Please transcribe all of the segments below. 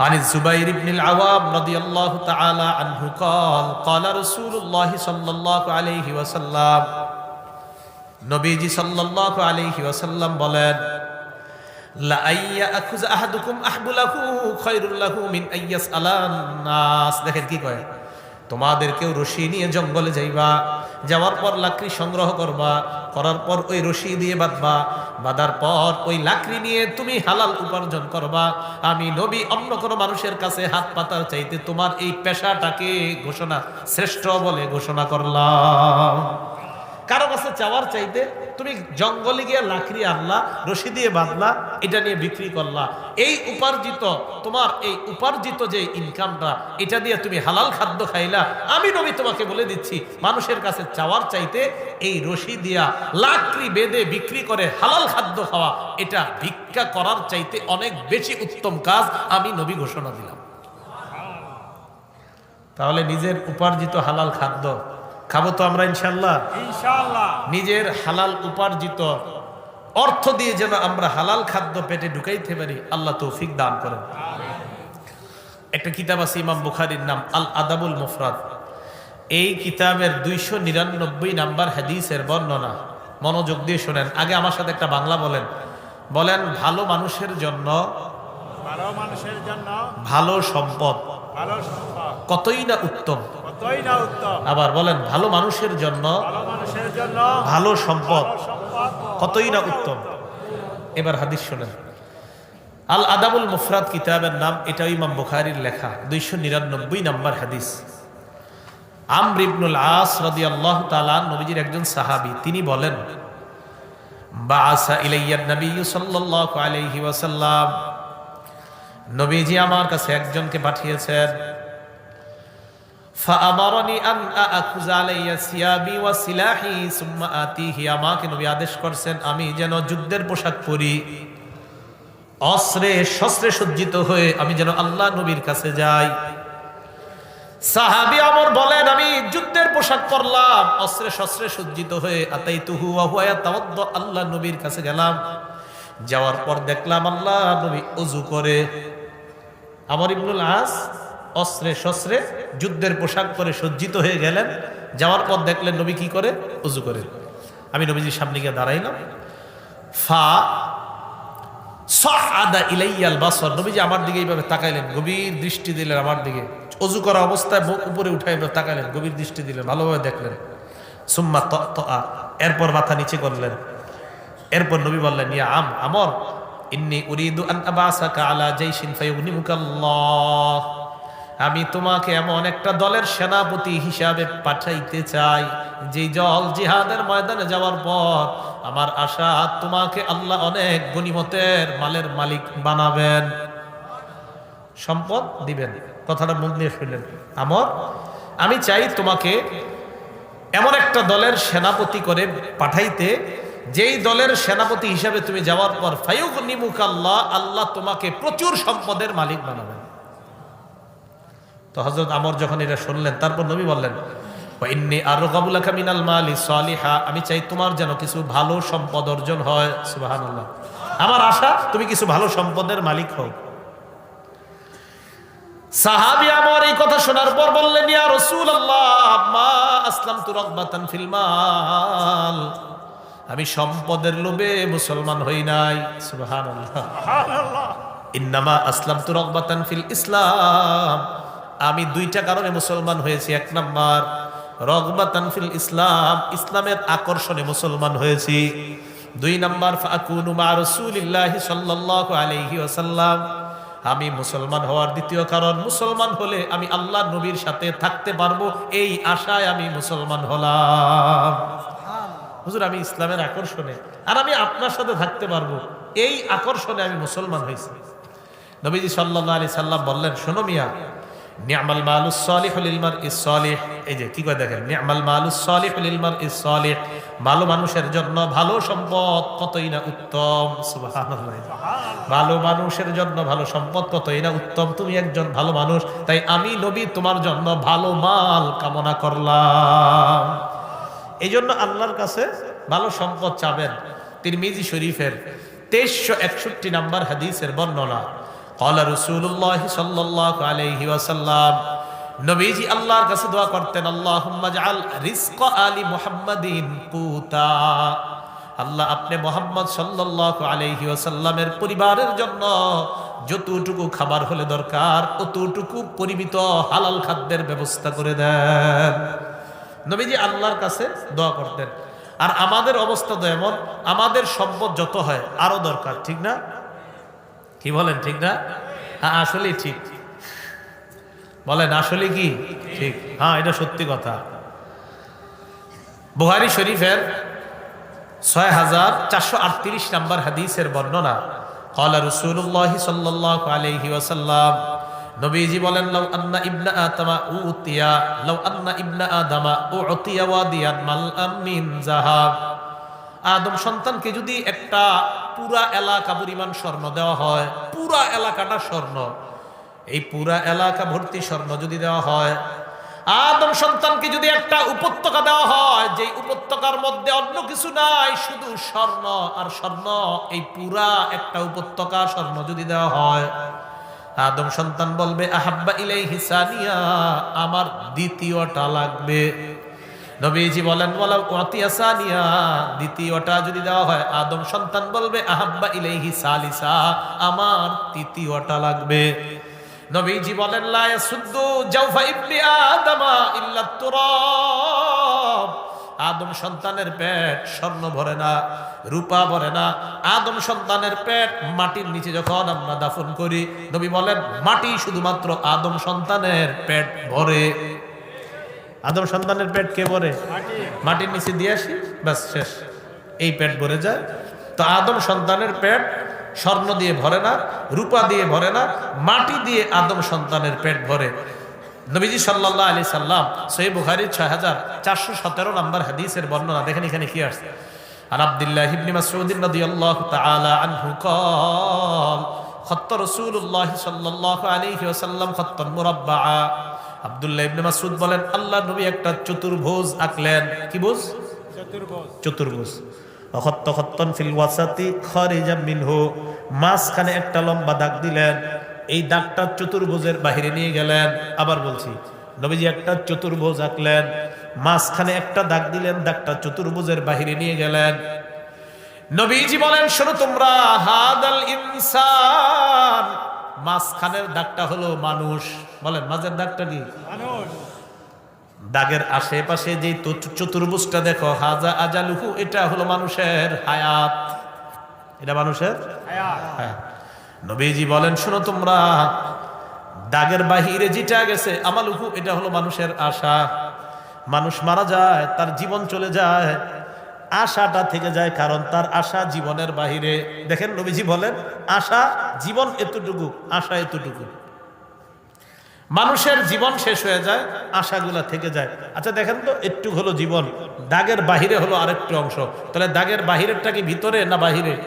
عن الزبير بن العوام رضي الله تعالى عنه قال قال رسول الله صلى الله عليه وسلم নবীজি সাল্লাল্লাহু আলাইহি ওয়াসাল্লাম বলেন লা আইয়া আখুজ আহাদুকুম আহবুলাহু খায়রুল লাহু মিন আইয়াস আলান নাস দেখেন কি কয় তোমাদের কেউ রশি নিয়ে জঙ্গলে যাইবা যাওয়ার পর লাকড়ি সংগ্রহ করবা, করার পর ওই রশি দিয়ে বাঁধবা, বাঁধার পর ওই লাকড়ি নিয়ে তুমি হালাল উপার্জন করবা। আমি নবী অন্য কোনো মানুষের কাছে হাত পাতার চাইতে তোমার এই পেশাটাকে ঘোষণা, শ্রেষ্ঠ বলে ঘোষণা করলাম। কারও কাছে চাওয়ার চাইতে তুমি জঙ্গলে গিয়ে লাকড়ি আনলা, রশি দিয়ে বাঁধলা, এটা নিয়ে বিক্রি করলা। এই উপার্জিত, তোমার এই উপার্জিত যে ইনকামটা এটা দিয়ে তুমি হালাল খাদ্য খাইলা। আমি নবী তোমাকে বলে দিচ্ছি, মানুষের কাছে চাওয়ার চাইতে এই রশি দিয়া লাকড়ি বেঁধে বিক্রি করে হালাল খাদ্য খাওয়া, এটা ভিক্ষা করার চাইতে অনেক বেশি উত্তম কাজ আমি নবী ঘোষণা দিলাম। তাহলে নিজের উপার্জিত হালাল খাদ্য খাব তো আমরা ইনশাল্লাহ নিজের হালাল উপার্জিত অর্থ দিয়ে যেন আমরা হালাল খাদ্য পেটে ঢুকাইতে পারি আল্লাহ তৌফিক দান করেন। একটা কিতাব আছে ইমাম বুখারির নাম আল আদাবুল মুফরাদ। এই কিতাবের দুইশো নিরানব্বই নাম্বার হাদিসের বর্ণনা। মনোযোগ দিয়ে শোনেন। আগে আমার সাথে একটা বাংলা বলেন। বলেন ভালো মানুষের জন্য ভালো মানুষের জন্য ভালো সম্পদ। কতই না উত্তম। আবার বলেন ভালো মানুষের জন্য ভালো সম্পদ। কতই না উত্তম। এবার হাদিস শোনেন। আল আদাবুল মুফরাদ কিতাবের নাম এটা ইমাম বুখারির লেখা দুইশো নিরানব্বই নাম্বার হাদিস। আমর ইবনুল আস রদি আল্লাহ তালা নবীজির একজন সাহাবি তিনি বলেন বাসা ইলাইয়ান নবী সাল্লাল্লাহু আলাইহি ওয়াসাল্লাম নবীজি আমার কাছে একজনকে পাঠিয়েছেন। আদেশ করছেন, আমি যেন যুদ্ধের পোশাক পরি। অস্ত্রে শস্ত্রে সজ্জিত হয়ে আমি যেন আল্লাহ নবীর কাছে যাই। সাহাবি আমর বলেন, আমি যুদ্ধের পোশাক পরলাম, অস্ত্রে শস্ত্রে সজ্জিত হয়ে আতাই তুহু আল্লাহ নবীর কাছে গেলাম। যাওয়ার পর দেখলাম আল্লাহ নবী অজু করে আমর ইবনুল আস অস্ত্রে শস্ত্রে যুদ্ধের পোশাক পরে সজ্জিত হয়ে গেলেন। যাওয়ার পর দেখলেন নবী কি করে? অজু করে। আমি নবীজির সামনে গিয়ে দাঁড়াইলাম। ফা আদা ইলাইয়াল বাসর। নবীজি আমার দিকে এইভাবে তাকাইলেন, গভীর দৃষ্টি দিলেন আমার দিকে। অজু করা অবস্থায় মুখ উপরে উঠাই তাকাইলেন, গভীর দৃষ্টি দিলেন, ভালোভাবে দেখলেন। সুম্মা ত এরপর মাথা নিচে করলেন। এরপর নবী বললেন, ইয়া আম, আমর ইন্নি উরিদু আন আবাসাকা আলা জাইশিন ফায়ুগনিমুকাল্লাহ আমি তোমাকে এমন একটা দলের সেনাপতি হিসাবে পাঠাইতে চাই যে জল জিহাদের ময়দানে যাওয়ার পর আমার আশা তোমাকে আল্লাহ অনেক গনিমতের মালের মালিক বানাবেন। সম্পদ দিবেন। কথাটা মুখ দিয়ে শুনলেন। আমর, আমি চাই তোমাকে এমন একটা দলের সেনাপতি করে পাঠাইতে যেই দলের সেনাপতি হিসাবে তুমি যাওয়ার পর ফায়ুক নিমুক আল্লাহ আল্লাহ তোমাকে প্রচুর সম্পদের মালিক বানাবেন। তো হজরত আমর যখন এটা শুনলেন, তারপর নবী বললেন ইন্নি আর কাবুলাকা মিনাল মালি সালিহা আমি চাই তোমার যেন কিছু ভালো সম্পদ অর্জন হয়। সুবহানাল্লাহ। আমার আশা, তুমি কিছু ভালো সম্পদের মালিক হও। সাহাবি আমার এই কথা শোনার পর বললেন, ইয়া রাসূলুল্লাহ, মা আসলাম তু ফিল মাল। আমি সম্পদের লোভে মুসলমান হই নাই। ইন্নামা আসলাম তু রকবাতান ফিল ইসলাম। আমি দুইটা কারণে মুসলমান হয়েছি। এক নাম্বার রগবাতান ফিল ইসলাম ইসলামের আকর্ষণে মুসলমান হয়েছি। দুই নাম্বার ফাকুনু মা রাসূলিল্লাহি সাল্লাল্লাহু আলাইহি ওয়াসাল্লাম। আমি মুসলমান হওয়ার দ্বিতীয় কারণ মুসলমান হলে আমি আল্লাহ নবীর সাথে থাকতে পারব। এই আশায় আমি মুসলমান হলাম। হুজুর, আমি ইসলামের আকর্ষণে, আর আমি আপনার সাথে থাকতে পারব। এই আকর্ষণে আমি মুসলমান হয়েছি। নবীজি সাল্লাহ আলি সাল্লাম বললেন, শোনো মিয়া, নিয়ামাল মালুস সালিহ লিলমার ইস এই যে, কি করে দেখেন? নিয়ামাল মালুস সালিহ লিলমার ইস ভালো মানুষের জন্য ভালো সম্পদ কতই না উত্তম? ভালো মানুষের জন্য ভালো সম্পদ কতই না উত্তম? তুমি একজন ভালো মানুষ, তাই আমি নবী, তোমার জন্য ভালো মাল কামনা করলাম। এই জন্য আল্লাহর কাছে ভালো সম্পদ চাবেন তিরমিজি শরীফের তেইশশো একষট্টি নাম্বার হাদিসের বর্ণনা। কলা রসুল্লাহ সাল্লাহ আলহি ওয়াসাল্লাম, নবীজি আল্লাহর কাছে দোয়া করতেন আল্লাহ রিস্ক আলী মোহাম্মদিন পুতা আল্লাহ আপনি মোহাম্মদ সাল্লাহ আলহি ওয়াসাল্লামের পরিবারের জন্য যতটুকু খাবার হলে দরকার, ততটুকু পরিমিত হালাল খাদ্যের ব্যবস্থা করে দেন। নবীজি আল্লাহর কাছে দোয়া করতেন। আর আমাদের অবস্থা তো এমন, আমাদের সম্পদ যত হয় আরও দরকার, ঠিক না? কি বলেন, ঠিক না? হ্যাঁ আসলেই ঠিক। বলেন আসলে কি? ঠিক। হ্যাঁ এটা সত্যি কথা। বুহারি শরীফের ছয় হাজার চারশো আটত্রিশ নম্বর হাদিসের বর্ণনা, কলা রসুল্লাহ সাল্লাহ আলহি ওয়াসাল্লাম নবীজি বলেন, লাউ আন্না ইবনা আতামা উতিয়া, লাউ আন্না ইবনা আদামা উতিয়া ওয়াদিয়ান মাল আমিন জাহাব আদম সন্তানকে যদি একটা পুরা এলাকা পরিমাণ স্বর্ণ দেওয়া হয়, পুরা এলাকাটা স্বর্ণ। এই পুরা এলাকা ভর্তি স্বর্ণ যদি দেওয়া হয়, আদম সন্তানকে যদি একটা উপত্যকা দেওয়া হয় যে উপত্যকার মধ্যে অন্য কিছু নাই, শুধু স্বর্ণ আর স্বর্ণ, এই পুরা একটা উপত্যকা স্বর্ণ যদি দেওয়া হয় আদম সন্তান বলবে, আহাব্বা ইলাই হিসানিয়া আমার দ্বিতীয়টা লাগবে। নবীজি বলেন, ওয়ালাউ উতিয়া সানিয়া। দ্বিতীয়টা যদি দেওয়া হয়, আদম সন্তান বলবে, আহাব্বা ইলাইহি সালিসা, আমার তৃতীয়টা লাগবে। নবীজি বলেন, লা ইয়াসুদ্দু জাওফা ইবনি আদামা ইল্লা তুরাব। আদম সন্তানের পেট স্বর্ণ ভরে না, রূপা ভরে না। আদম সন্তানের পেট মাটির নিচে যখন আমরা দাফন করি, নবী বলেন, মাটি শুধুমাত্র আদম সন্তানের পেট ভরে। আদম সন্তানের পেট কে ভরে? মাটির নিচে দিয়ে আসি, ব্যাস, শেষ। এই পেট ভরে যায়। তো আদম সন্তানের পেট স্বর্ণ দিয়ে ভরে না, রূপা দিয়ে ভরে না, মাটি দিয়ে আদম সন্তানের পেট ভরে। নবীজি সাল্লাহ আলি সাল্লাম সই বুখারির ছয় হাজার চারশো সতেরো নম্বর হাদিসের বর্ণনা দেখেন এখানে কি আসছে আর আব্দুল্লাহ ইবনি মাসউদ রাদিয়াল্লাহু তাআলা আনহু قال خط رسول الله صلى الله عليه وسلم خطا مربعا আব্দুল্লাহ ইবনে মাসউদ বলেন আল্লাহ নবী একটা চতুর্ভুজ আঁকলেন কি বুঝ চতুর্ভুজ চতুর্ভুজ অখত্ত খত্তন ফিল ওয়াসাতি খরিজা মিনহু মাঝখানে একটা লম্বা দাগ দিলেন এই দাগটা চতুর্ভুজের বাহিরে নিয়ে গেলেন। আবার বলছি নবীজি একটা চতুর্ভুজ আঁকলেন মাঝখানে একটা দাগ দিলেন দাগটা চতুর্ভুজের বাহিরে নিয়ে গেলেন। নবীজি বলেন শোনো তোমরা হাদাল ইনসান। মাঝখানের দাগটা হলো মানুষ। বলেন মাঝের দাগটা কি? মানুষ। দাগের আশেপাশে যে চতুর্ভুজটা দেখো হাজা আজালুহু এটা হলো মানুষের হায়াত। এটা মানুষের হায়াত। হায়াত। নবীজি বলেন, শোনো তোমরা, দাগের বাহিরে যেটা গেছে আমালুহু এটা হলো মানুষের আশা। মানুষ মারা যায়, তার জীবন চলে যায়, আশাটা থেকে যায় কারণ তার আশা জীবনের বাহিরে। দেখেন নবীজি বলেন, আশা জীবন এতটুকু, আশা এতটুকু। মানুষের জীবন শেষ হয়ে যায়, আশাগুলা থেকে যায়। আচ্ছা দেখেন তো, একটু হলো জীবন, দাগের বাহিরে হলো আরেকটু অংশ। তাহলে দাগের বাহিরেরটা কি ভিতরে না বাহিরে?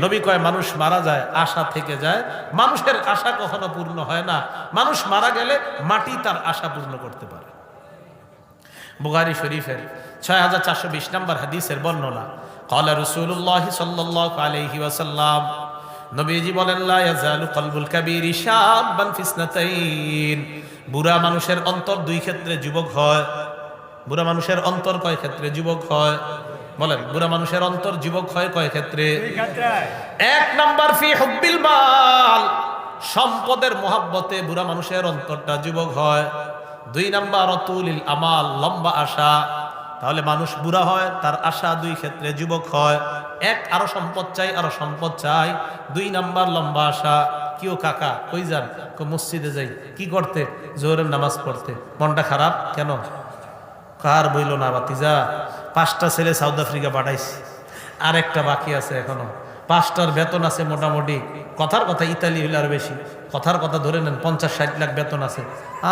নবী কয়, মানুষ মারা যায়, আশা থেকে যায়। মানুষের আশা কখনো পূর্ণ হয় না। মানুষ মারা গেলে মাটি তার আশা পূর্ণ করতে পারে। বুগারি শরীফের ছয় হাজার চারশো বিশ নম্বর হাদিসের বর্ণনা, কলা রসুল্লাহ সাল্লাহ আলহি ওয়াসাল্লাম নবীজি বলেন বুড়া মানুষের অন্তর দুই ক্ষেত্রে যুবক হয়। বুড়া মানুষের অন্তর কয় ক্ষেত্রে যুবক হয়? বলেন, বুড়া মানুষের অন্তর যুবক হয় কয় ক্ষেত্রে? এক নাম্বার ফি হুব্বিল মাল। সম্পদের মহাব্বতে বুড়া মানুষের অন্তরটা যুবক হয়। দুই নাম্বার, অতুলিল আমাল, লম্বা আশা। তাহলে মানুষ বুড়া হয়, তার আশা দুই ক্ষেত্রে যুবক হয়। এক, আরও সম্পদ চাই, আরও সম্পদ চাই। দুই নাম্বার, লম্বা আশা। কিও কাকা, কই যান? কো মসজিদে যাই। কি করতে? জোহরের নামাজ পড়তে। মনটা খারাপ? কেন? কার বইল না বাতিজা? পাঁচটা ছেলে সাউথ আফ্রিকা পাঠাইছে। আর একটা বাকি আছে এখনও। পাঁচটার বেতন আছে মোটামুটি। কথার কথা ইতালি হইলে আর বেশি। কথার কথা ধরে নেন, পঞ্চাশ ষাট লাখ বেতন আছে।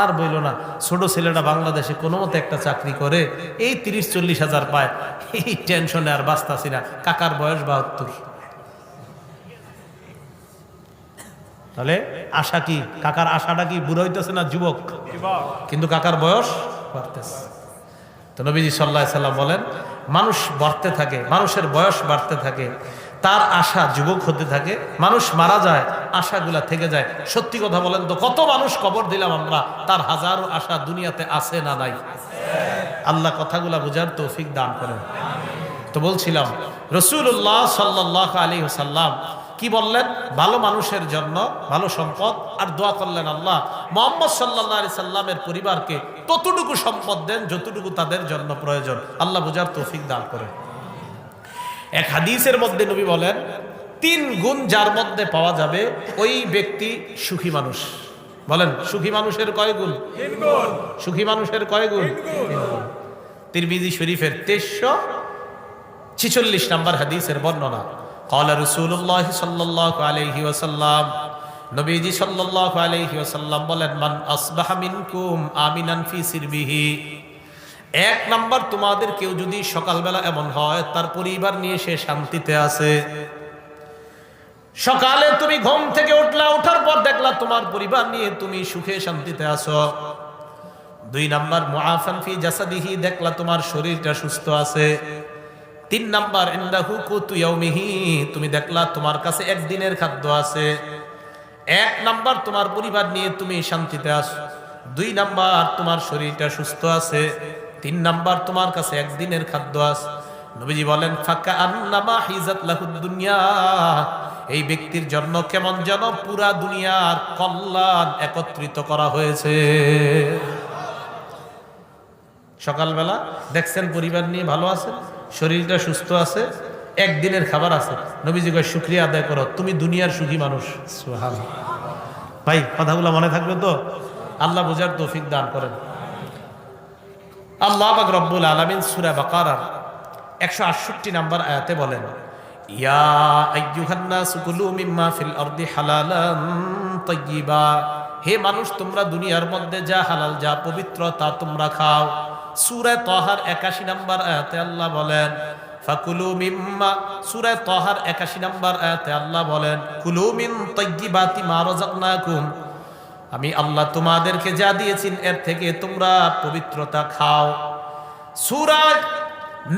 আর বইল না, ছোট ছেলেটা বাংলাদেশে কোনো মতে একটা চাকরি করে, এই তিরিশ চল্লিশ হাজার পায়। এই টেনশনে আর বাঁচতাছি না। কাকার বয়স বাহাত্তর। তাহলে আশা কি? কাকার আশাটা কি বুড়ো হইতেছে না যুবক? কিন্তু কাকার বয়স বাড়তেছে। তো নবীজি সাল্লাহ সাল্লাম বলেন, মানুষ বাড়তে থাকে, মানুষের বয়স বাড়তে থাকে। তার আশা যুবক হতে থাকে, মানুষ মারা যায়, আশাগুলা থেকে যায়। সত্যি কথা বলেন তো, কত মানুষ কবর দিলাম আমরা, তার হাজারো আশা দুনিয়াতে আছে না নাই? আল্লাহ কথাগুলা বোঝার তৌফিক দান করেন। তো বলছিলাম রসুল্লাহ সাল্লাহ আলী সাল্লাম কি বললেন? ভালো মানুষের জন্য ভালো সম্পদ, আর দোয়া করলেন আল্লাহ। মোহাম্মদ সাল্লাহ আলি সাল্লামের পরিবারকে ততটুকু সম্পদ দেন যতটুকু তাদের জন্য প্রয়োজন। আল্লাহ বোঝার তৌফিক দান করেন। এক হাদিসের মধ্যে নবী বলেন তিন গুণ যার মধ্যে পাওয়া যাবে ওই ব্যক্তি সুখী মানুষ। বলেন সুখী মানুষের কয় গুণ? সুখী মানুষের কয় গুণ? তিরমিজি শরীফের তেইশশো ছিচল্লিশ নম্বর হাদিসের বর্ণনা কলা রসুল্লাহ সাল্লাহ আলহি ওসাল্লাম নবীজি সাল্লাহ আলহি ওসাল্লাম বলেন মান আসবাহ মিনকুম আমিনান ফি সিরবিহি এক নাম্বার তোমাদের কেউ যদি সকালবেলা এমন হয়, তার পরিবার নিয়ে সে শান্তিতে আছে। সকালে তুমি ঘুম থেকে উঠলা ওঠার পর দেখলা তোমার পরিবার নিয়ে তুমি সুখে শান্তিতে আছো। দুই নাম্বার, মুআফান ফি জাসাদিহি, দেখলা তোমার শরীরটা সুস্থ আছে। তিন নাম্বার, ইন্দাহু কুতু ইয়াউমিহি, তুমি দেখলা তোমার কাছে একদিনের খাদ্য আছে। এক নাম্বার, তোমার পরিবার নিয়ে তুমি শান্তিতে আছো। দুই নাম্বার, তোমার শরীরটা সুস্থ আছে। তিন নাম্বার তোমার কাছে একদিনের খাদ্য আছে। নবীজি বলেন ফাঁকা আন্নামা হিজাত দুনিয়া। এই ব্যক্তির জন্য কেমন যেন পুরা দুনিয়ার কল্যাণ একত্রিত করা হয়েছে। সকালবেলা দেখছেন পরিবার নিয়ে ভালো আছে, শরীরটা সুস্থ আছে, একদিনের খাবার আছে। নবীজি কয়, শুক্রিয়া আদায় করো, তুমি দুনিয়ার সুখী মানুষ। ভাই, কথাগুলো মনে থাকবে তো? আল্লাহ বোঝার তৌফিক দান করেন। আল্লাহ বাক রব্বুল আলমিন সুরা বাকারার একশো আটষট্টি নাম্বার আয়াতে বলেন, ইয়া আইয়ুহান্না সুকুলু মিম্মা ফিল হে মানুষ, তোমরা দুনিয়ার মধ্যে যা হালাল, যা পবিত্র, তা তোমরা খাও। সুরে তহার 81 নাম্বার আয়াতে আল্লাহ বলেন, ফাকুলু মিম্মা। সূরা তহার 81 নাম্বার আয়াতে আল্লাহ বলেন, কুলু মিন তাইয়্যিবাতি মা রাযাকনাকুম আমি আল্লাহ তোমাদেরকে যা দিয়েছি এর থেকে তোমরা পবিত্রতা খাও। সুরাজ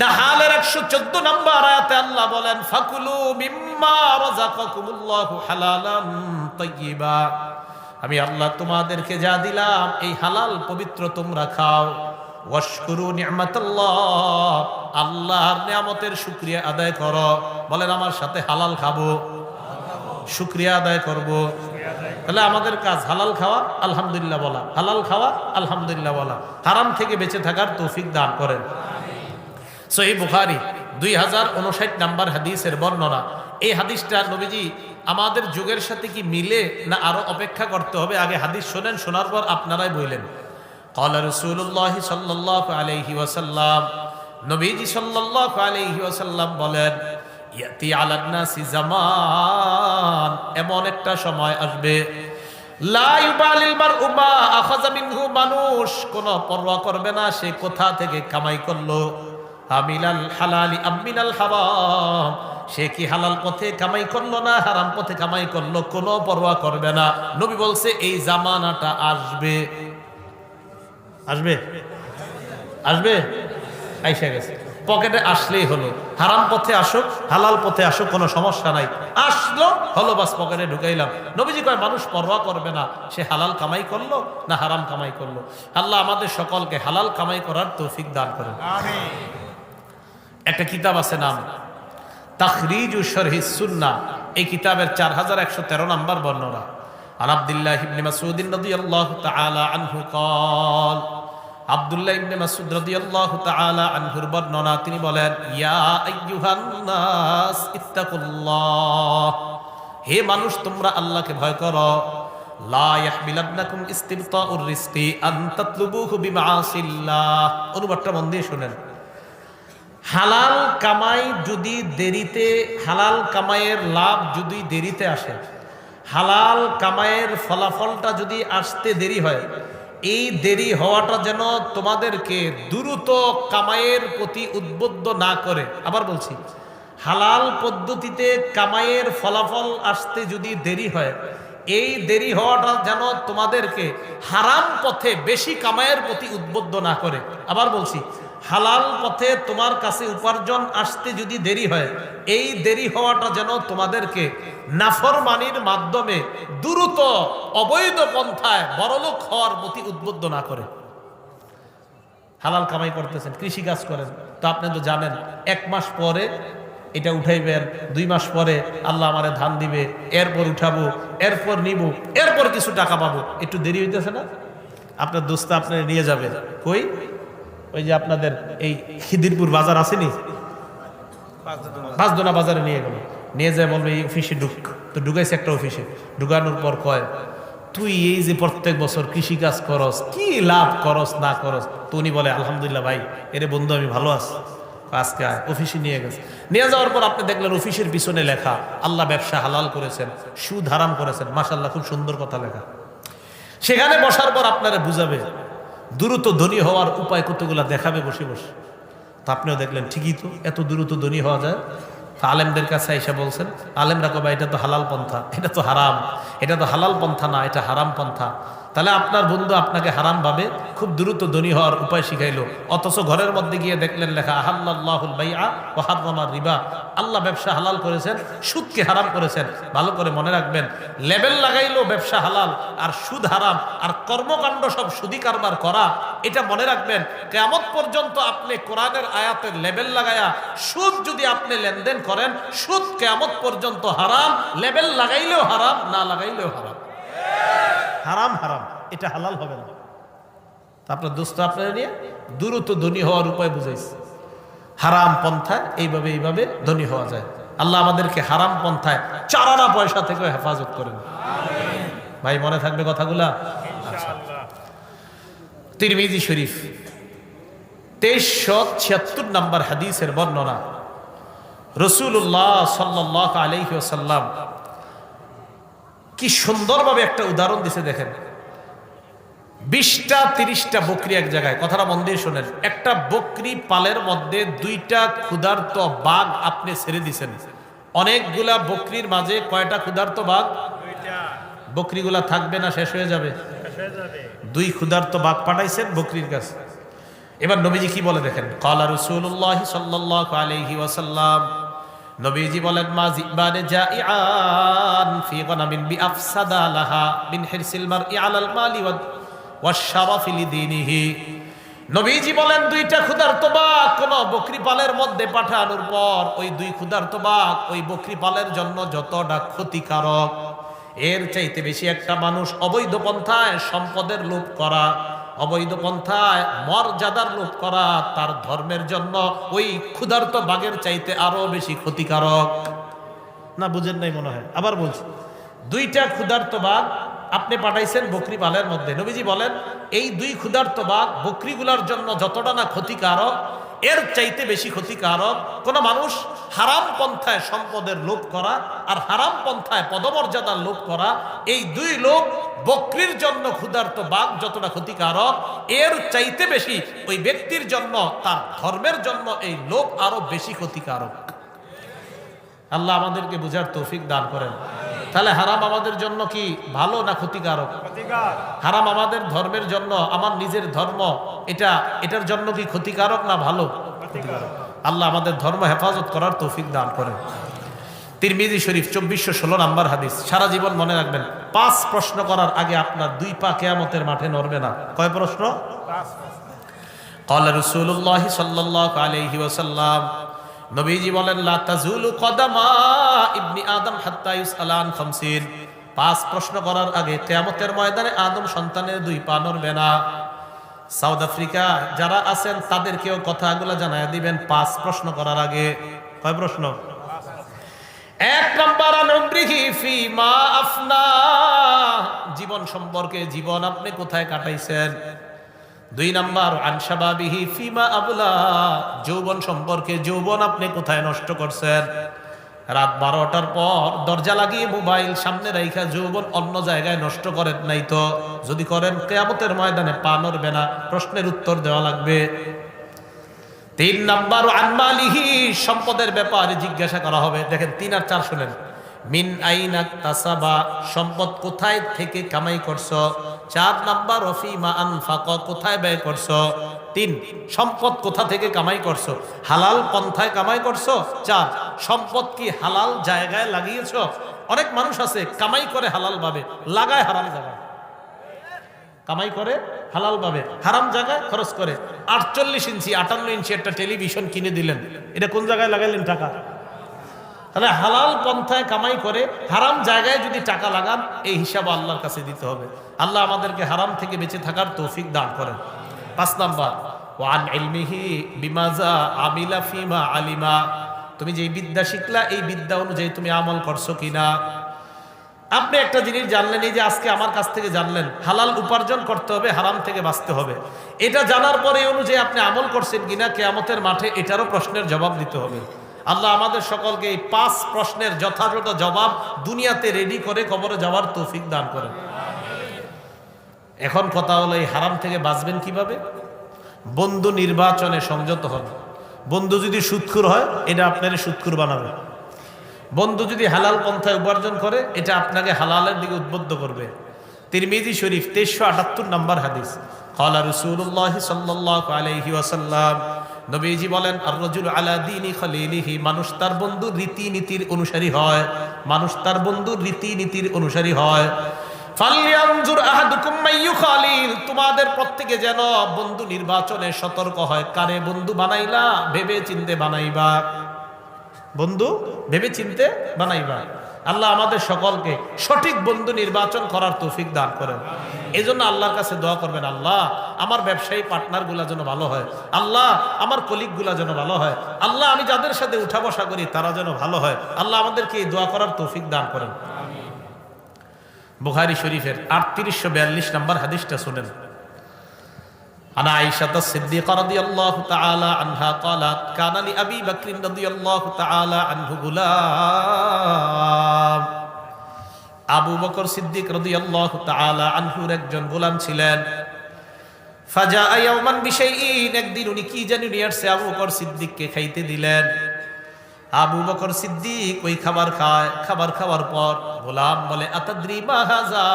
নাহালের একশো চোদ্দ নম্বর আল্লাহ বলেন, ফাকুলু মিম্মা আমি আল্লাহ তোমাদেরকে যা দিলাম, এই হালাল পবিত্র তোমরা খাও। আল্লাহর নিয়ামতের শুকরিয়া আদায় করো। বলেন, আমার সাথে হালাল খাব। শুক্রিয়া আদায় করব। তাহলে আমাদের কাজ হালাল খাওয়া, আলহামদুলিল্লাহ বলা। হালাল খাওয়া, আলহামদুলিল্লাহ বলা। হারাম থেকে বেঁচে থাকার তৌফিক দান করেন। সহি বুখারি দুই হাজার উনষাট নাম্বার হাদিসের বর্ণনা। এই হাদিসটা নবীজি, আমাদের যুগের সাথে কি মিলে না আরও অপেক্ষা করতে হবে? আগে হাদিস শোনেন, শোনার পর আপনারাই বললেন। কলা রসুল্লাহ সাল্লাহ আলহি ওয়াসাল্লাম, নবীজি সাল্লাহ আলহি ওয়াসাল্লাম বলেন ইয়াতি আলান নাসি জামান। এমন একটা সময় আসবে। মানুষ। কোনো পরোয়া করবে না, সে কোথা থেকে কামাই করল? আমিলাল সে কি হালাল পথে কামাই করল না হারাম পথে কামাই করল? কোনো পরোয়া করবে না। নবী বলছে, এই জামানাটা আসবে। আসবে? আসবে? আইসা গেছে। পকেটে আসলেই হলো হারাম পথে আসুক হালাল পথে আসুক কোনো সমস্যা নাই আসলো হলো বাস পকেটে ঢুকাইলাম নবীজি কয় মানুষ পরোয়া করবে না সে হালাল কামাই করলো না হারাম কামাই করলো আল্লাহ আমাদের সকলকে হালাল কামাই করার তৌফিক দান করেন আমিন একটা কিতাব আছে নাম তাখরিজ শরহি সুন্না এই কিতাবের চার হাজার একশো তেরো নম্বর বর্ণনা عن عبد الله بن مسعود رضي الله تعالى عنه قال আব্দুল্লাহ ইবনে মাসউদ রাদিয়াল্লাহু তাআলা আনহুর বর্ণনা, তিনি বলেন, ইয়া আইয়ুহান নাস ইত্তাকুল্লাহ, হে মানুষ, তোমরা আল্লাহকে ভয় করো। লা ইয়াহমিলান্নাকুম ইস্তিবতাউর রিজকি আন তাতলুবুহু বিমাআসিল্লাহ। অনুবাদটা মন দিয়ে শুনেন। হালাল কামাই যদি দেরিতে, হালাল কামাইয়ের লাভ যদি দেরিতে আসে, হালাল কামাইয়ের ফলাফলটা যদি আসতে দেরি হয় এই দেরি হওয়াটা যেন তোমাদেরকে দ্রুত কামায়ের প্রতি উদ্বুদ্ধ না করে। আবার বলছি, হালাল পদ্ধতিতে কামায়ের ফলাফল আসতে যদি দেরি হয়, এই দেরি হওয়াটা যেন তোমাদেরকে হারাম পথে বেশি কামায়ের প্রতি উদ্বুদ্ধ না করে। আবার বলছি হালাল পথে তোমার কাছে উপার্জন আসতে যদি দেরি হয়, এই দেরি হওয়াটা যেন তোমাদেরকে নাফরমানির মাধ্যমে দ্রুত অবৈধ পন্থায় বড়লোক হওয়ার প্রতি উদ্বুদ্ধ না করে। হালাল কামাই করতেছেন, কৃষি কাজ করেন। তো আপনি তো জানেন, এক মাস পরে এটা উঠাইবেন, দুই মাস পরে আল্লাহ আমারে ধান দিবে, এরপর উঠাবো, এরপর নিব, এরপর কিছু টাকা পাবো। একটু দেরি হইতেছে না? আপনার দোস্ত আপনার নিয়ে যাবে। কই? ওই যে আপনাদের এই খিদিরপুর বাজার আসেনি? পাঁচদোনা বাজারে নিয়ে গেল। নিয়ে যায় বলবে, এই অফিসে ঢুক। তো ঢুকাইছে একটা অফিসে ঢুকানোর পর কয়, তুই এই যে প্রত্যেক বছর কৃষি কাজ করস, কি লাভ করস, না করস? তো উনি বলে, আলহামদুলিল্লাহ ভাই, এরে বন্ধু, আমি ভালো আছি। আজকে অফিসে নিয়ে গেছে। নিয়ে যাওয়ার পর আপনি দেখলেন অফিসের পিছনে লেখা, আল্লাহ ব্যবসা হালাল করেছেন, সুদ হারাম করেছেন। মাসাল্লাহ খুব সুন্দর কথা লেখা। সেখানে বসার পর আপনারা বুঝাবে দ্রুত ধনী হওয়ার উপায় কতগুলো দেখাবে বসে বসে। তা আপনিও দেখলেন, ঠিকই তো, এত দ্রুত ধনী হওয়া যায়। আলেমদের কাছে এসে বলছেন, আলেমরা কবে, এটা তো হালাল পন্থা, এটা তো হারাম, এটা তো হালাল পন্থা না, এটা হারাম পন্থা। তাহলে আপনার বন্ধু আপনাকে হারাম ভাবে খুব দ্রুত ধনী হওয়ার উপায় শিখাইলো। অথচ ঘরের মধ্যে গিয়ে দেখলেন লেখা আহাল্লাহুল বাইআ ও রিবা। আল্লাহ ব্যবসা হালাল করেছেন, সুদকে হারাম করেছেন। ভালো করে মনে রাখবেন, লেবেল লাগাইলো ব্যবসা হালাল, আর সুদ হারাম, আর কর্মকাণ্ড সব সুদি কারবার করা, এটা মনে রাখবেন কেমন পর্যন্ত আপনি কোরআনের আয়াতের লেবেল লাগায়া, সুদ যদি আপনি লেনদেন করেন, সুদ কেমন পর্যন্ত হারাম, লেবেল লাগাইলেও হারাম, না লাগাইলেও হারাম। হারাম হারাম। এটা হালাল হবে না। আপনার দোস্ত আপনারা নিয়ে দ্রুত ধনী হওয়ার উপায় বুঝাইছে। হারাম পন্থায় এইভাবে এইভাবে ধনী হওয়া যায়। আল্লাহ আমাদেরকে হারাম পন্থায় চারানা পয়সা থেকে হেফাজত করেন। ভাই, মনে থাকবে কথাগুলা? ইনশাআল্লাহ তিরমিজি শরীফ, তেইশশো ছিয়াত্তর নম্বর হাদিসের বর্ণনা। রসুল্লাহ সাল্লাহ আলহি সাল্লাম কি সুন্দরভাবে একটা উদাহরণ দিছে দেখেন। বিশটা, তিরিশটা বকরি এক জায়গায়, কথাটা মন দিয়ে শোনেন। একটা বকরি পালের মধ্যে দুইটা ক্ষুধার্ত বাঘ আপনি ছেড়ে দিছেন। অনেকগুলা বকরির মাঝে কয়টা ক্ষুধার্ত বাঘ? বকরিগুলা থাকবে না, শেষ হয়ে যাবে। দুই ক্ষুধার্ত বাঘ পাঠাইছেন বকরির কাছে। এবার নবীজি কি বলে দেখেন? কালা রসুল্লাহ সাল্লাল্লাহু আলাইহি ওয়াসাল্লাম নবীজি বলেন, মা জিবানে জাইআন ফি গনামিন বি আফসাদা লাহা মিন হিরসিল মারই আলাল মালি ওয়া ওয়াশরাফি লিদিনিহি। নবীজি বলেন, দুইটা ক্ষুধার্ত বাঘ কোন বকরি পালের মধ্যে পাঠানোর পর ওই দুই ক্ষুধার্ত বাঘ ওই বকরি পালের জন্য যতটা ক্ষতিকারক, এর চাইতে বেশি একটা মানুষ অবৈধ পন্থায় সম্পদের লোভ করা। অবৈধ পন্থায় মর্যাদার লোভ করা তার ধর্মের জন্য ওই ক্ষুধার্ত বাঘের চাইতে আরও বেশি ক্ষতিকারক। না বুঝেন নাই মনে হয়। আবার বলছি। দুইটা ক্ষুধার্ত বাঘ আপনি পাঠাইছেন বকরি পালের মধ্যে। নবীজি বলেন, এই দুই ক্ষুধার্ত বাঘ বকরিগুলার জন্য যতটা না ক্ষতিকারক, এর চাইতে বেশি ক্ষতিকারক, কোন মানুষ হারাম পন্থায় সম্পদের লোভ করা আর হারাম পন্থায় পদমর্যাদার লোভ করা, এই দুই লোক বকরির জন্য ক্ষুধার্ত বাঘ যতটা ক্ষতিকারক, এর চাইতে বেশি ওই ব্যক্তির জন্য, তার ধর্মের জন্য এই লোভ আরও বেশি ক্ষতিকারক। আল্লাহ আমাদেরকে বুঝার তৌফিক দান করেন। তাহলে হারাম আমাদের জন্য কি ভালো না ক্ষতিকারক প্রতিকার হারাম আমাদের ধর্মের জন্য আমার নিজের ধর্ম এটা এটার জন্য কি ক্ষতিকারক না ভালো প্রতিকার আল্লাহ আমাদের ধর্ম হেফাজত করার তৌফিক দান করেন তিরমিজি শরীফ চব্বিশশো ষোলো নাম্বার হাদিস সারা জীবন মনে রাখবেন পাঁচ প্রশ্ন করার আগে আপনার দুই পা কেয়ামতের মাঠে নড়বে না কয় প্রশ্ন পাঁচ قال رسول الله صلى الله عليه وسلم নবীজি বলেন, লা তাজুলু কদামা ইবনি আদম হাত্তা ইউসআলান খামসিন। পাঁচ প্রশ্ন করার আগে কিয়ামতের ময়দানে আদম সন্তানের দুই পা নড়বে না। সাউথ আফ্রিকা যারা আছেন, তাদেরকেও কথাগুলো জানায় দিবেন পাঁচ প্রশ্ন করার আগে। কয় প্রশ্ন? এক নম্বর জীবন সম্পর্কে জীবন আপনি কোথায় কাটাইছেন? দুই নাম্বার আনসাবাবিহি ফিমা আবুলা। যৌবন সম্পর্কে যৌবন আপনি কোথায় নষ্ট করছেন? রাত বারোটার পর দরজা লাগিয়ে মোবাইল সামনে রাইখা যৌবন অন্য জায়গায় নষ্ট করেন নাই তো? যদি করেন, কেয়ামতের ময়দানে পা নড়বে না, প্রশ্নের উত্তর দেওয়া লাগবে। তিন নাম্বার আনমালিহি সম্পদের ব্যাপারে জিজ্ঞাসা করা হবে। দেখেন, তিন আর চার শুনেন। মিন আইনা তাসাবা, সম্পদ কোথায় থেকে কামাই করছ? চার নাম্বার রফিমা আনফাক, কোথায় ব্যয় করছ? তিন, সম্পদ কোথা থেকে কামাই করছ? হালাল পন্থায় কামাই করছ? চার, সম্পদ কি হালাল জায়গায় লাগিয়েছো? অনেক মানুষ আছে, কামাই করে হালাল ভাবে লাগায় হারাম জায়গায়। কামাই করে, হালাল ভাবে হারাম জায়গায় খরচ করে। আটচল্লিশ ইঞ্চি, আটান্ন ইঞ্চি একটা টেলিভিশন কিনে দিলেন। এটা কোন জায়গায় লাগাইলেন টাকা? তাহলে হালাল পন্থায় কামাই করে হারাম জায়গায় যদি টাকা লাগান, এই হিসাব আল্লাহর কাছে দিতে হবে। আল্লাহ আমাদেরকে হারাম থেকে বেঁচে থাকার তৌফিক দান করেন। পাঁচ নাম্বার, ওয়ান ইলমিহি বিমাজা আমিলা ফিমা আলিমা। তুমি যে বিদ্যা শিখলা, এই বিদ্যা অনুযায়ী তুমি আমল করছ কিনা? আপনি একটা জিনিস জানলেন, এই যে আজকে আমার কাছ থেকে জানলেন, হালাল উপার্জন করতে হবে, হারাম থেকে বাঁচতে হবে। এটা জানার পরে অনুযায়ী আপনি আমল করছেন কিনা, কেয়ামতের মাঠে এটারও প্রশ্নের জবাব দিতে হবে। আল্লাহ আমাদের সকলকে এই পাঁচ প্রশ্নের যথাযথ জবাব দুনিয়াতে রেডি করে কবরে যাওয়ার তৌফিক দান করেন। এখন কথা হলো এই হারাম থেকে বাঁচবেন কীভাবে? বন্ধু নির্বাচনে সংযত হন। বন্ধু যদি সুৎখুর হয়, এটা আপনার সুৎখুর বানাবে। বন্ধু যদি হালাল পন্থায় উপার্জন করে, এটা আপনাকে হালালের দিকে উদ্বুদ্ধ করবে। তিরমিজি শরীফ তেইশশো আটাত্তর নম্বর হাদিস। কলা রসুল্লাহ সাল্লাহ আলাইহি ওয়াসাল্লাম নবীজি বলেন আর রজুল আলা দিনী খলিলিহি মানুষ তার বন্ধুর রীতিনীতির অনুসারী হয়। মানুষ তার বন্ধুর রীতিনীতির অনুসারী হয়। তোমাদের প্রত্যেকে যেন বন্ধু নির্বাচনে সতর্ক হয়। কারে বন্ধু বানাইলা ভেবে চিনতে বানাইবা। বন্ধু ভেবে চিনতে বানাইবা। আল্লাহ আমাদের সকলকে সঠিক বন্ধু নির্বাচন করার তৌফিক দান করেন। এই জন্য আল্লাহর কাছে দোয়া করবেন আল্লাহ আমার ব্যবসায়ী পার্টনার গুলা যেন ভালো হয় আল্লাহ আমার কলিগ গুলা যেন ভালো হয় আল্লাহ আমি যাদের সাথে উঠা বসা করি তারা যেন ভালো হয় আল্লাহ আমাদেরকে এই দোয়া করার তৌফিক দান করেন বুখারি শরীফের আটত্রিশশো বিয়াল্লিশ নম্বর হাদিসটা শুনেন عن عائشة الصديقة رضي الله تعالى عنها قالت كان لأبي بكر رضي الله تعالى عنه غلام আবু বকর সিদ্দিক রাদিয়াল্লাহু তাআলা আনহুর একজন গোলাম ছিলেন। ফাজা ইয়াওমান বিশাইইন, একদিন উনি কি জানি নিয়ে আসছে, আবু বকর সিদ্দিককে খাইতে দিলেন। আবু বকর সিদ্দিক ওই খাবার খায়, খাবার খাওয়ার পর গোলাম বলে, আতাদ্রি মা হাজা?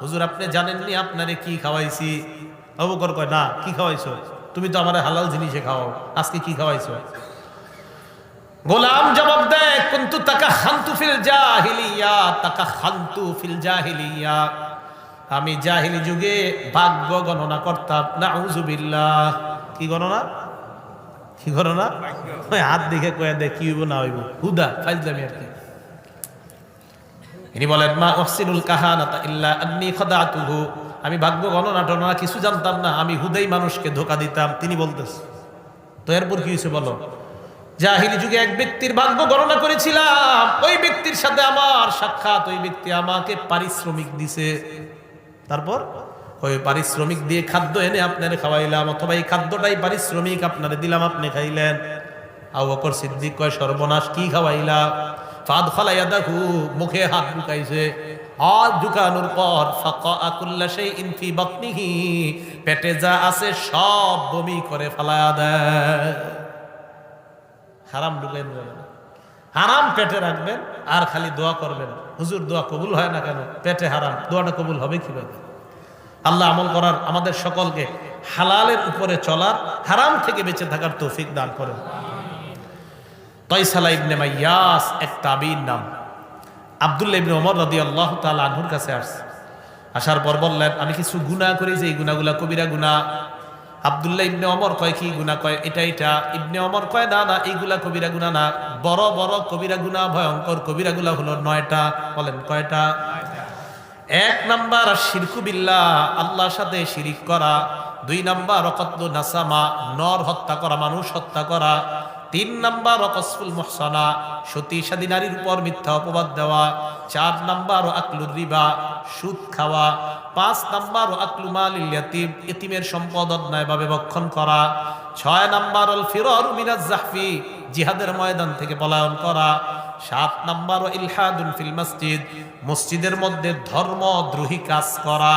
হুজুর, আপনি জানেননি আপনারে কি খাওয়াইছি? আবু বকর কয়, না, কি খাওয়াইছো? তুমি তো আমার হালাল জিনিসে খাওয়াও, আজকে কি খাওয়াইছো? গোলাম জবাব দেয় কুন্তু তাকা খান্তু ফিল জাহিলিয়া তাকা খান্তু ফিল জাহিলিয়া। আমি জাহিলি যুগে ভাগ্য গণনা করতাম। না উজুবিল্লাহ কি গণনা? কি গণনা? হাত দেখে কয়ে দেয় কি হইব না হইব। হুদা, ফাইজলামি আর কি। ইনি বলেন, মা ওহসিনুল কাহানাতা ইল্লা আন্নি খদাতুহু। আমি ভাগ্য গণনা টননা কিছু জানতাম না, আমি হুদাই মানুষকে ধোকা দিতাম। তিনি বলতেছে, তো এরপর কি হয়েছে বলো? জাহিলি যুগে এক ব্যক্তির ভাগ্য গণনা করেছিলাম। ওই ব্যক্তির সাথে আমার সাক্ষাৎ, ওই ব্যক্তি আমাকে পারিশ্রমিক দিছে। তারপর? ওই পারিশ্রমিক দিয়ে খাদ্য এনে আপনারে খাওয়াইলাম, অথবা এই খাদ্যটাই পারিশ্রমিক আপনারে দিলাম, আপনি খাইলেন। আবু বকর সিদ্দিক কয়, সর্বনাশ, কি খাওয়াইলা ফাদ ফালাইয়া দেখু মুখে হাত ঢুকাইছে। হাত ঢুকানোর পর ফাকা আকুল্লা সেই ইনফি বাতনিহি, পেটে যা আছে সব বমি করে ফালায়া দেয়। হারাম ঢুকাইন যাবে না। হারাম পেটে রাখবেন, আর খালি দোয়া করবেন। হুজুর, দোয়া কবুল হয় না কেন? পেটে হারাম। দোয়াটা কবুল হবে কীভাবে? আল্লাহ আমল করার আমাদের সকলকে হালালের উপরে চলার, হারাম থেকে বেঁচে থাকার তৌফিক দান করেন। তয়সালা ইবনে মাইয়াস, এক তাবির নাম। আবদুল্লাহ ইবনে ওমর রাদি আল্লাহ তাআলা আনহুর কাছে আসছে। আসার পর বললেন, আমি কিছু গুনাহ করি যে এই গুনাহগুলা কবিরা গুনাহ আবদুল্লাহ ইবনে অমর কয়, কি গুণা কয়? এটা এটা। ইবনে অমর কয়, না না, এইগুলা কবিরা গুণা না। বড় বড় কবিরা গুণা ভয়ঙ্কর কবিরা গুলা হলো নয়টা। বলেন, কয়টা? এক নাম্বার শিরকু বিল্লাহ, আল্লাহর সাথে শিরিক করা। দুই নাম্বার অকত্ল নাসামা, নর হত্যা করা, মানুষ হত্যা করা। তিন নাম্বার অকসফুল মহসানা, সতী সাদী নারীর উপর মিথ্যা অপবাদ দেওয়া, চার নাম্বার আকলুর রিবা, সুদ খাওয়া, পাঁচ নাম্বার আকলু মাল ইয়াতিম, ইতিমের সম্পদ অন্যায়ভাবে ভক্ষণ করা, ছয় নাম্বার অল ফিরর মিনাজ জাহফি, জিহাদের ময়দান থেকে পলায়ন করা, সাত নাম্বার ইলহাদুল ফিল মসজিদ, মসজিদের মধ্যে ধর্মদ্রোহী কাজ করা,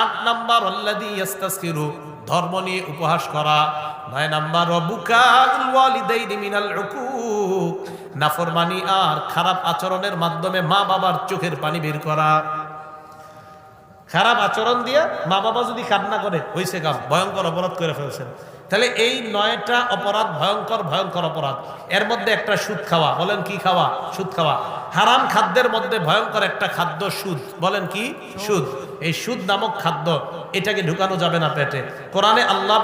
আট নাম্বার অল্লাদি ইয়াস্তাসকিরু ধর্ম নিয়ে উপহাস করা। নয় নাম্বার নাফরমানি আর খারাপ আচরণের মাধ্যমে মা বাবার চোখের পানি বের করা। খারাপ আচরণ দিয়ে মা বাবা যদি কান্না করে হয়েছে কাম, ভয়ঙ্কর অপরাধ করে ফেলছেন। তাহলে এই নয়টা অপরাধ ভয়ঙ্কর ভয়ঙ্কর অপরাধ। এর মধ্যে একটা সুদ খাওয়া, বলেন কি খাওয়া? সুদ খাওয়া। হারাম খাদ্যের মধ্যে ভয়ঙ্কর একটা খাদ্য সুদ, বলেন কি? সুদ। এই সুদ নামক খাদ্য এটাকে ঢুকানো যাবে না পেটে। কোরআনে আল্লাহ